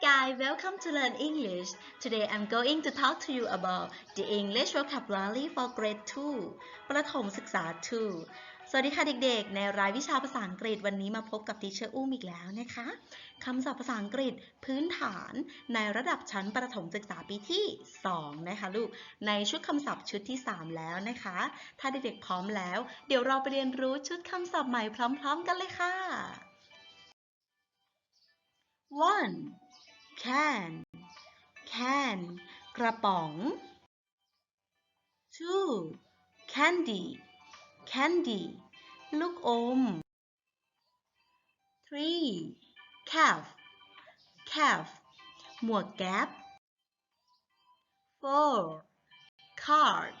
guys, welcome to Learn English. Today I'm going to talk to you about the English vocabulary for grade 2 ประถมศึกษา 2 สวัสดีค่ะเด็กๆ ในรายวิชาภาษาอังกฤษวันนี้มาพบกับทีเชอร์อุ้มอีกแล้วนะคะ คำศัพท์ภาษาอังกฤษพื้นฐานในระดับชั้นประถมศึกษาปีที่ 2 นะคะลูก ในชุดคำศัพท์ชุดที่ 3 แล้วนะคะ ถ้าเด็กๆพร้อมแล้ว เดี๋ยวเราไปเรียนรู้ชุดคำศัพท์ใหม่พร้อม ๆ กันเลยค่ะ one can can กระป๋อง two candy candy ลูกอม three calf calf หมวกแก๊ป four card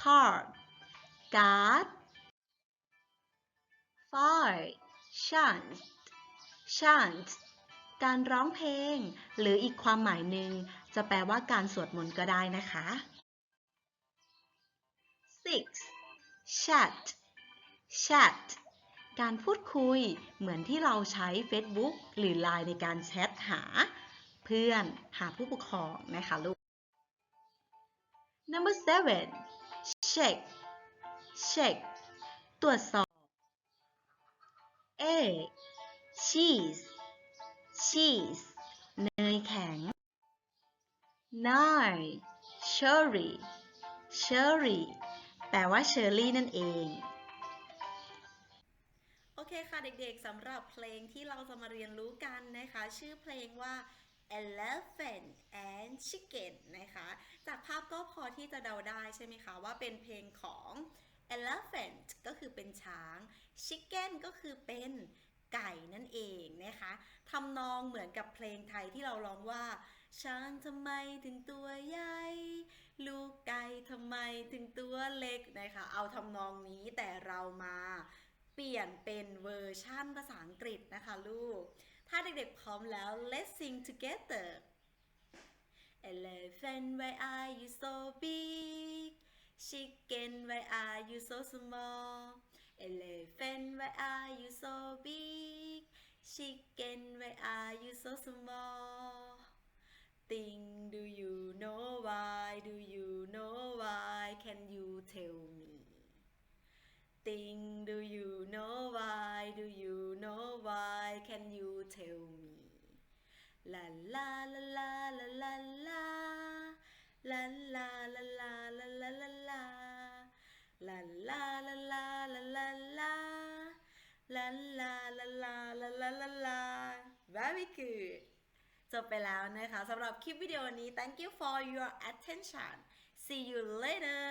card card five chant chant การร้องเพลง หรืออีกความหมายหนึ่งจะแปลว่าการสวดมนต์ก็ได้นะคะ six chat chat การพูดคุยเหมือนที่เราใช้ Facebook หรือ Line ในการแชทหา เพื่อนหาผู้ปกครองนะคะลูก number seven check check ตรวจสอบ egg cheese cheese เนยแข็ง nine cherry cherry แปลว่าเชอร์รี่นั่นเอง โอเคค่ะเด็กๆสำหรับเพลงที่เราจะมาเรียนรู้กันนะคะ ชื่อเพลงว่า Elephant and Chicken นะคะ จากภาพก็พอที่จะเดาได้ใช่ไหมคะว่าเป็นเพลงของ Elephant ก็คือเป็นช้าง Chicken ก็คือเป็นไก่นั่นเองนะคะ ทำนองเหมือนกับเพลงไทยที่เราร้องว่า ช้างทำไมถึงตัวใหญ่ ลูกไก่ทำไมถึงตัวเล็กนะคะ เอาทำนองนี้แต่เรามาเปลี่ยนเป็นเวอร์ชั่นภาษาอังกฤษนะคะลูก ถ้าเด็กๆพร้อมแล้ว let's sing together Elephant why are you so big Chicken why are you so small Elephant why are you so big Chicken why are you so small? Think do you know why? Do you know why? Can you tell me? Think do you know why? Do you know why? Can you tell me? La La la la la la la. La la La la la la la. La la ลาลาลาลาลาลาลาลา Very good จบไปแล้วนะคะสำหรับคลิปวิดีโอนี้ thank you for your attention see you later